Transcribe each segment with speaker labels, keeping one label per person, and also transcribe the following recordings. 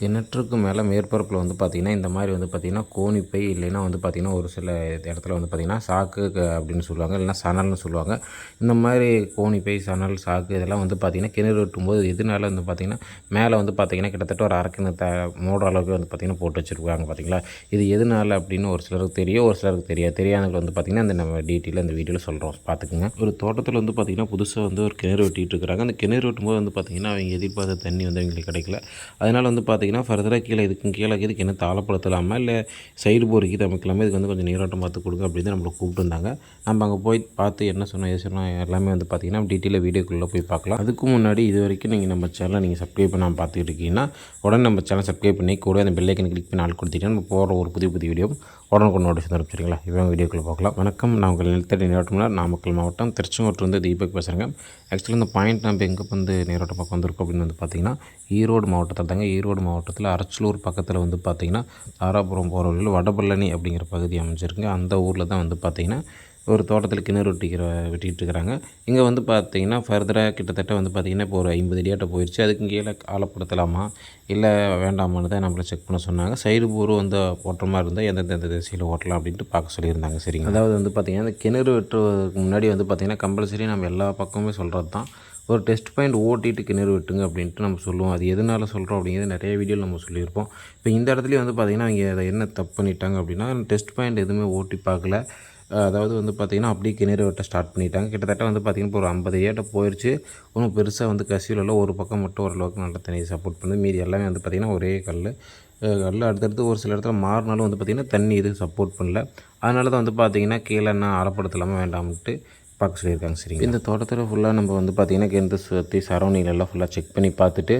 Speaker 1: கிணற்றுக்கு மேலே மேற்பரப்பில் வந்து பார்த்திங்கன்னா இந்த மாதிரி வந்து பார்த்திங்கன்னா கோணிப்பை இல்லைன்னா வந்து பார்த்திங்கன்னா ஒரு சில இடத்துல வந்து பார்த்திங்கன்னா சாக்கு அப்படின்னு சொல்லுவாங்க இல்லைன்னா சணல்னு சொல்லுவாங்க இந்த மாதிரி கோணிப்பை சணல் சாக்கு இதெல்லாம் வந்து பார்த்திங்கன்னா கிணறு வெட்டும்போது எதனால வந்து பார்த்திங்கன்னா மேலே வந்து பார்த்திங்கன்னா கிட்டத்தட்ட ஒரு அரை த மூடுற அளவுக்கு வந்து பார்த்திங்கன்னா போட்டு வச்சுருக்காங்க பார்த்தீங்களா இது எதனால அப்படின்னு ஒரு சிலருக்கு தெரியும் ஒரு சிலருக்கு தெரியாது தெரியாதவங்களுக்கு வந்து பார்த்திங்கன்னா இந்த நம்ம டீட்டெயிலாக அந்த வீடியோவில் சொல்கிறோம் பார்த்துக்குங்க ஒரு தோட்டத்தில் வந்து பார்த்திங்கன்னா புதுசாக வந்து ஒரு கிணறு வெட்டிகிட்டு இருக்கிறாங்க அந்த கிணறு வெட்டும்போது வந்து பார்த்திங்கன்னா அவங்க எதிர்பார்த்த தண்ணி வந்து அவங்களுக்கு கிடைக்கல அதனால் வந்து பார்த்திங்கன்னா ஃபர்தராக கீழே இதுக்கும் கீழே இதுக்கு என்ன தாளப்படுத்தலாமா? இல்லை சைடு போர் இது அமைக்கலாமா? இதுக்கு வந்து கொஞ்சம் நீரோட்டம் பார்த்து கொடுங்க அப்படின்னு நம்மளை கூப்பிட்டுருந்தாங்க. நம்ம அங்கே போய் பார்த்து என்ன சொன்னோம் எது சொன்னோம் எல்லாமே வந்து பார்த்திங்கன்னா டீட்டெயிலாக வீடியோக்குள்ளே போய் பார்க்கலாம். அதுக்கு முன்னாடி இது வரைக்கும் நீங்கள் நம்ம சேனலை நீங்கள் சப்ஸ்கிரைப் பண்ணாமல் பார்த்துக்கிட்டு இருக்கீங்கன்னா உடனே நம்ம சேனல் சப்ஸ்கிரைப் பண்ணி கூட அந்த பெல்லைக்கன் கிளிக் பண்ணி ஆள் கொடுத்தீங்கன்னா நம்ம போகிற ஒரு புதிய புதிய வீடியோ உடனுக்கு நோட்டிஃபிகேஷன் தரும் இப்போ வீடியோக்குள்ளே பார்க்கலாம் வணக்கம். நான் உங்கள் நிலத்தடி நீரோட்டம்னா நாமக்கல் மாவட்டம் திருச்செங்கோட்டிலிருந்து தீபக் பேசுகிறேங்க ஆக்சுவலி இந்த பாயிண்ட் நம்ம எங்கே வந்து நீரோட்டம் பக்கம் வந்திருக்கோம் அப்படின்னு வந்து பார்த்திங்கன்னா ஈரோடு மாவட்டத்தில் தாங்க. ஈரோடு மாவட்டத்தில் அரச்சலூர் பக்கத்தில் வந்து பார்த்திங்கன்னா தாராபுரம் போகிற வழியில் வடபழனி அப்படிங்கிற பகுதி அமைஞ்சிருக்குங்க. அந்த ஊரில் தான் வந்து பார்த்திங்கன்னா ஒரு தோட்டத்தில் கிணறு வெட்டிக்கிற வெட்டிகிட்டு இருக்கிறாங்க இங்கே வந்து பார்த்தீங்கன்னா ஃபர்தராக கிட்டத்தட்ட வந்து பார்த்திங்கன்னா இப்போ ஒரு ஐம்பது அடியாட்ட போயிடுச்சு அதுக்கு கீழே ஆழப்படுத்தலாமா? இல்லை வேண்டாமான்னு தான் நம்மளை செக் பண்ண சொன்னாங்க. சைடு போர் வந்து ஓட்டுற மாதிரி இருந்தால் எந்தெந்த எந்த திசையில் ஓட்டலாம் அப்படின்ட்டு பார்க்க சொல்லியிருந்தாங்க. சரிங்க அதாவது வந்து பார்த்திங்கன்னா இந்த கிணறு வெட்டுறதுக்கு முன்னாடி வந்து பார்த்திங்கன்னா கம்பல்சரி நம்ம எல்லா பக்கமுமே சொல்கிறது தான். ஒரு டெஸ்ட் பாயிண்ட் ஓட்டிட்டு கிணறு வெட்டுங்க அப்படின்ட்டு நம்ம சொல்லுவோம். அது எதனால சொல்கிறோம் அப்படிங்கிறது நிறைய வீடியோவில் நம்ம சொல்லியிருப்போம். இப்போ இந்த இடத்துலையும் வந்து பார்த்திங்கன்னா அவங்க அதை என்ன தப்பு பண்ணிட்டாங்க அப்படின்னா டெஸ்ட் பாயிண்ட் எதுவுமே ஓட்டி பார்க்கல. அதாவது வந்து பார்த்திங்கன்னா அப்படியே கிணறு வெட்ட ஸ்டார்ட் பண்ணிட்டாங்க. கிட்டத்தட்ட வந்து பார்த்திங்கன்னா இப்போ ஒரு ஐம்பது ஏட்டை போயிடுச்சு ஒன்றும் பெருசாக வந்து கசிவில் ஒரு பக்கம் மட்டும் ஓரளவுக்கு நல்ல தண்ணியை சப்போர்ட் பண்ணுது. மீதி எல்லாமே வந்து பார்த்திங்கன்னா ஒரே கல் கல் அடுத்தடுத்து ஒரு சில இடத்துல மாறினாலும் வந்து பார்த்திங்கன்னா தண்ணி இது சப்போர்ட் பண்ணல. அதனால தான் வந்து பார்த்திங்கன்னா கீழே என்ன அறப்படுத்தலாமல் வேண்டாம்ட்டு பார்க்க சொல்லியிருக்காங்க. சரிங்க இந்த தோட்டத்தில் ஃபுல்லாக நம்ம வந்து பார்த்திங்கன்னா கிணத்து சுற்றி சரௌண்டிங் எல்லாம் ஃபுல்லாக செக் பண்ணி பார்த்துட்டு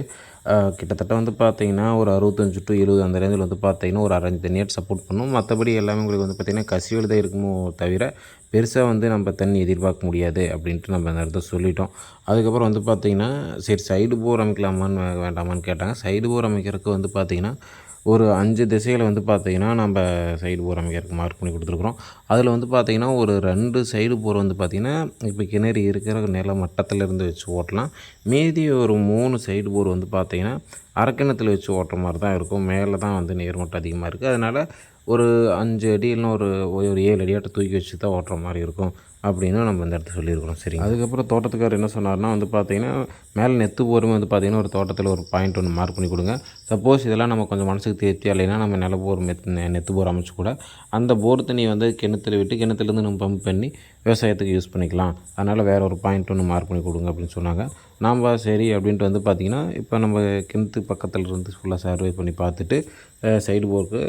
Speaker 1: கிட்டத்தட்ட வந்து பார்த்திங்கன்னா ஒரு அறுபத்தஞ்சு டு எழுபது அந்த ரேஞ்சில் வந்து பார்த்திங்கன்னா ஒரு அரைஞ்சு தண்ணியாட்டு சப்போர்ட் பண்ணும். மற்றபடி எல்லாமே உங்களுக்கு வந்து பார்த்திங்கன்னா கசிவில் தான் இருக்குமோ தவிர பெருசாக வந்து நம்ம தண்ணி எதிர்பார்க்க முடியாது அப்படின்ட்டு நம்ம அந்த இடத்த சொல்லிட்டோம். அதுக்கப்புறம் வந்து பார்த்திங்கன்னா சரி சைடு போர் அமைக்கலாமான்னு வேண்டாமான்னு கேட்டாங்க. சைடு போர் அமைக்கிறதுக்கு வந்து பார்த்திங்கன்னா ஒரு அஞ்சு திசையில் வந்து பார்த்திங்கன்னா நம்ம சைடு போர் அமைக்கிறதுக்கு மார்க் பண்ணி கொடுத்துருக்குறோம். அதில் வந்து பார்த்திங்கன்னா ஒரு ரெண்டு சைடு போர் வந்து பார்த்திங்கன்னா இப்போ கிணறு இருக்கிற நில மட்டத்திலேருந்து வச்சு ஓட்டலாம். மீதி ஒரு மூணு சைடு போர் வந்து பார்த்திங்கன்னா அரக்கிணத்தில் வச்சு ஓட்டுற மாதிரி தான் இருக்கும். மேலே தான் வந்து நீர்மட்டம் அதிகமாக இருக்குது அதனால் ஒரு அஞ்சு அடி இல்லைன்னா ஒரு ஒரு ஏழு அடியாட்ட தூக்கி வச்சு தான் ஓட்டுற மாதிரி இருக்கும். அப்படின்னு நம்ம இந்த இடத்துல சொல்லியிருக்கிறோம். சரி அதுக்கப்புறம் தோட்டத்துக்காரர் என்ன சொன்னார்னா வந்து பார்த்தீங்கன்னா மேலே நெத்து போருமே வந்து பார்த்தீங்கன்னா ஒரு தோட்டத்தில் ஒரு பாயிண்ட் ஒன்று மார்க் பண்ணி கொடுங்க. சப்போஸ் இதெல்லாம் நம்ம கொஞ்சம் மனசுக்கு தேர்த்தி இல்லைன்னா நம்ம நில போர் மெத் நெத்து போர் அமைச்சு கூட அந்த போர் தண்ணியை வந்து கிணத்துல விட்டு கிணத்துலேருந்து நம்ம பம்ப் பண்ணி விவசாயத்துக்கு யூஸ் பண்ணிக்கலாம். அதனால் வேறு ஒரு பாயிண்ட் ஒன்று மார்க் பண்ணி கொடுங்க அப்படின்னு சொன்னாங்க. நாம் சரி அப்படின்ட்டு வந்து பார்த்திங்கன்னா இப்போ நம்ம கிணத்து பக்கத்தில் இருந்து ஃபுல்லாக சர்வே பண்ணி பார்த்துட்டு சைடு போருக்கு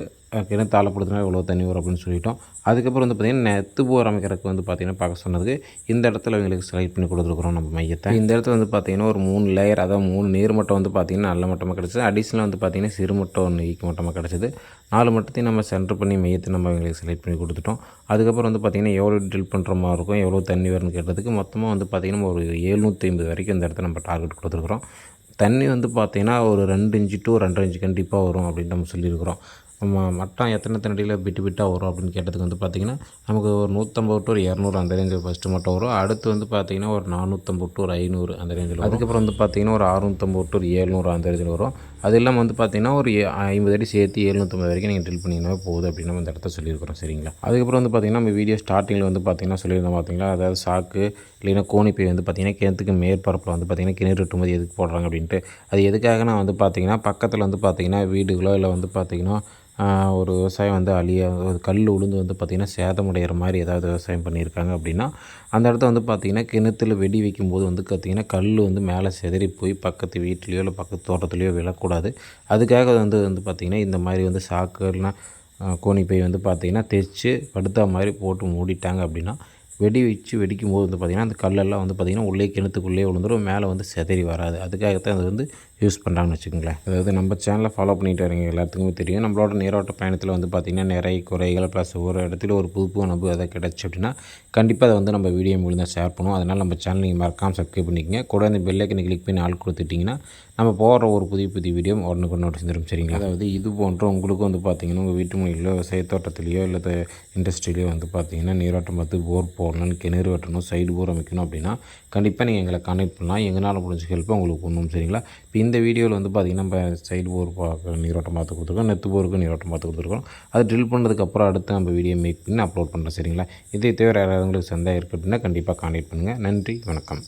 Speaker 1: கிணத்து ஆழப்படுத்தினா எவ்வளோ தண்ணி வரும் அப்படின்னு சொல்லிட்டோம். அதுக்கப்புறம் வந்து பார்த்திங்கன்னா நெத்து போர் அமைக்கிறதுக்கு வந்து பார்த்திங்கன்னா பார்க்க சொன்னதுக்கு இந்த இடத்துல அவங்களுக்கு செலக்ட் பண்ணி கொடுத்துருக்குறோம் நம்ம மையத்தை. இந்த இடத்துல வந்து பார்த்திங்கன்னா ஒரு மூணு லேயர் அதாவது மூணு நீர் மட்டம் வந்து பார்த்திங்கன்னா நல்ல மட்டமாக கிடச்சிது. அடிஷ்னலாக வந்து பார்த்திங்கன்னா சிறு மட்டம் ஒன்று ஈக்கு மட்டமாக கிடச்சிது. நாலு மட்டத்தையும் நம்ம சென்டர் பண்ணி மையத்தை நம்ம அவங்களுக்கு செலக்ட் பண்ணி கொடுத்துட்டோம். அதுக்கப்புறம் வந்து பார்த்திங்கன்னா எவ்வளோ ட்ரில் பண்ணுற மாதிரி இருக்கும் எவ்வளோ தண்ணி வரும்னு கேட்டதுக்கு மொத்தமாக வந்து பார்த்திங்கன்னா ஒரு எழுநூற்றி ஐம்பது வரைக்கும் இந்த இடத்துல நம்ம டார்கெட் கொடுத்துருக்குறோம். தண்ணி வந்து பார்த்திங்கன்னா ஒரு ரெண்டு இன்ச்சு டூ ரெண்டரை இன்ச்சு கண்டிப்பாக வரும் அப்படின்னு நம்ம சொல்லியிருக்கிறோம். மட்டம் எத்தனை தண்ணியில் பிட்டு பிட்டாக வரும் அப்படின்னு கேட்டதுக்கு வந்து பார்த்திங்கன்னா நமக்கு ஒரு நூற்றம்பது டு ஒரு இரநூறு அந்த ரேஞ்சில் ஃபஸ்ட்டு மட்டம் வரும். அடுத்து வந்து பார்த்திங்கன்னா ஒரு நானூற்றம்பது டு ஒரு ஐநூறு அந்த ரேஞ்சில் அதுக்கப்புறம் வந்து பார்த்திங்கன்னா ஒரு அறுநூற்றம்பது டு ஒரு ஏழ்நூறு அந்த ரேஞ்சில் வரும். அது இல்லாமல் வந்து பார்த்திங்கன்னா ஒரு ஐம்பது அடி சேர்த்து ஏழ்நூற்றம்பது வரைக்கும் நீங்கள் ட்ரில் பண்ணிங்கன்னா போகுது அப்படின்னு நம்ம இந்த இடத்த சொல்லியிருக்கிறோம். சரிங்களா? அதுக்கப்புறம் வந்து பார்த்திங்கன்னா நம்ம வீடியோ ஸ்டார்டிங்கில் வந்து பார்த்திங்கன்னா சொல்லியிருந்தோம் பார்த்தீங்களா அதாவது சாக்கு இல்லைன்னா கோணிப்பை வந்து பார்த்திங்கன்னா கிணத்துக்கு மேற்பரப்பில் வந்து பார்த்திங்கன்னா கிணறு வெட்டும்போது எதுக்கு போடுறாங்க அப்படின்ட்டு. அது எதுக்காக நான் வந்து பார்த்திங்கன்னா பக்கத்தில் வந்து பார்த்திங்கன்னா வீடுகளோ இல்லை வந்து பார்த்திங்கன்னா ஒரு விவசாயம் வந்து அழிய ஒரு கல் உளுந்து வந்து பார்த்திங்கன்னா சேதமடைகிற மாதிரி ஏதாவது விவசாயம் பண்ணியிருக்காங்க அப்படின்னா அந்த இடத்த வந்து பார்த்திங்கன்னா கிணத்துல வெடி வைக்கும்போது வந்து பார்த்திங்கன்னா கல் வந்து மேலே சிதறி போய் பக்கத்து வீட்லேயோ இல்லை பக்கத்து தோட்டத்துலேயோ விழக்கூடாது. அதுக்காக வந்து வந்து பார்த்திங்கன்னா இந்த மாதிரி வந்து சாக்குலாம் கோணிப்பை வந்து பார்த்திங்கன்னா தைச்சு படுத்தா மாதிரி போட்டு மூடிட்டாங்க அப்படின்னா வெடி வச்சு வெடிக்கும் போது வந்து பார்த்திங்கன்னா அந்த கல்லெல்லாம் வந்து பார்த்திங்கன்னா உள்ளே கிணத்துக்குள்ளே விழுந்துடும் மேலே வந்து சிதறி வராது. அதுக்காகத்தான் அது வந்து யூஸ் பண்ணுறாங்கன்னு வச்சுக்கோங்களேன். அதாவது நம்ம சேனலை ஃபாலோ பண்ணிட்டு வரீங்க எல்லாத்துக்குமே தெரியும். நம்மளோட நீரோட்ட பயணத்தில் வந்து பார்த்திங்கன்னா நிறைய குறைகள் ப்ளஸ் ஒரு இடத்துல ஒரு புது உணவு அனுபவம் எதாவது கிடச்சி அப்படின்னா கண்டிப்பாக அதை வந்து நம்ம வீடியோ மூலியம் ஷேர் பண்ணுவோம். அதனால் நம்ம சேனல் நீங்கள் மறக்காமல் சப்ஸ்கிரைப் பண்ணிக்கங்க. கூட இந்த பெல்லைக்கனை கிளிக் பண்ணி ஆள் கொடுத்துட்டிங்கன்னா நம்ம போகிற ஒரு புதிய புதிய வீடியோ உடனுக்கு நோட்டீஸ் தரும் சரிங்களா அதாவது இது போன்ற உங்களுக்கும் வந்து பார்த்தீங்கன்னா உங்கள் வீட்டு மொழியிலோ விவசாய இல்லை இண்டஸ்ட்ரியிலையோ வந்து பார்த்தீங்கன்னா நீரோட்டம் பார்த்து போர் போடணும் கிணறு வெட்டணும் சைடு போர் அமைக்கணும் அப்படின்னா கண்டிப்பாக நீங்கள் எங்களை கான்டாக்ட் பண்ணலாம். எங்களால் முடிஞ்ச ஹெல்ப்பை உங்களுக்கு பண்ணுவோம் சரிங்களா? இப்போ இந்த இந்த வீடியோவில் வந்து பார்த்திங்கன்னா நம்ம சைடு போர் பார்க்க நீரோட்டம் பார்த்து கொடுத்துருக்கோம் நெத்து போருக்கு நீரோட்டம் பார்த்து கொடுத்துருக்கோம். அது ட்ரில் பண்ணதுக்கப்புறம் அடுத்து நம்ம வீடியோ மேக் பண்ணி அப்லோட் பண்ணுறோம் சரிங்களா? இதே தவிர யாராவது உங்களுக்கு சந்தேகம் இருக்குது அப்படின்னா கண்டிப்பாக கான்டெக்ட் பண்ணுங்கள் நன்றி வணக்கம்.